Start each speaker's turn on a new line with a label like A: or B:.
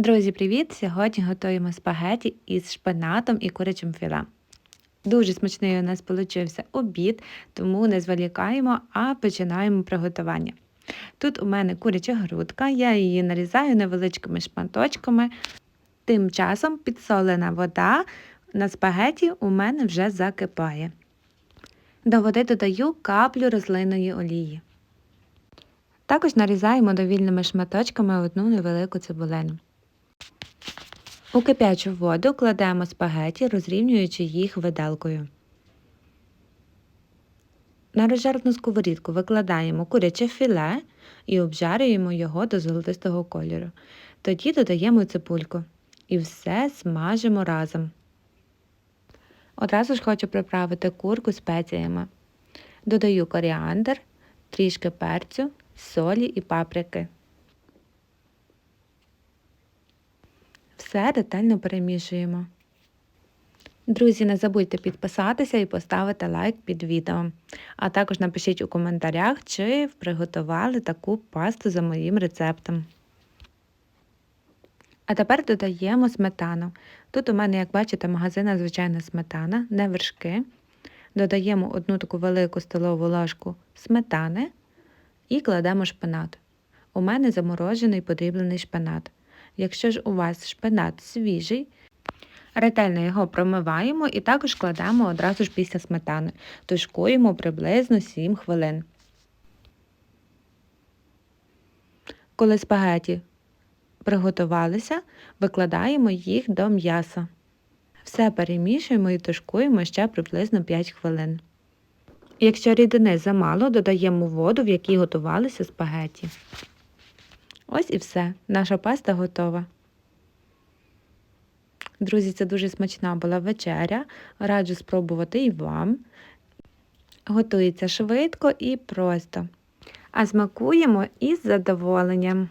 A: Друзі, привіт! Сьогодні готуємо спагеті із шпинатом і курячим філе. Дуже смачний у нас вийшов обід, тому не зволікаємо, а починаємо приготування. Тут у мене куряча грудка, я її нарізаю невеличкими шматочками. Тим часом підсолена вода на спагеті у мене вже закипає. До води додаю каплю рослинної олії. Також нарізаємо довільними шматочками одну невелику цибулину. У кип'ячу воду кладемо спагеті, розрівнюючи їх виделкою. На розжарну сковорідку викладаємо куряче філе і обжарюємо його до золотистого кольору. Тоді додаємо цибульку і все смажимо разом. Одразу ж хочу приправити курку спеціями. Додаю коріандр, трішки перцю, солі і паприки. Все ретельно перемішуємо. Друзі, не забудьте підписатися і поставити лайк під відео. А також напишіть у коментарях, чи приготували таку пасту за моїм рецептом. А тепер додаємо сметану. Тут у мене, як бачите, магазина звичайна сметана, не вершки. Додаємо одну таку велику столову ложку сметани і кладемо шпинат. У мене заморожений подріблений шпинат. Якщо ж у вас шпинат свіжий, ретельно його промиваємо і також кладемо одразу ж після сметани, тушкуємо приблизно 7 хвилин. Коли спагеті приготувалися, викладаємо їх до м'яса. Все перемішуємо і тушкуємо ще приблизно 5 хвилин. Якщо рідини замало, додаємо воду, в якій готувалися спагеті. Ось і все, наша паста готова. Друзі, це дуже смачна була вечеря. Раджу спробувати і вам. Готується швидко і просто. А смакуємо із задоволенням.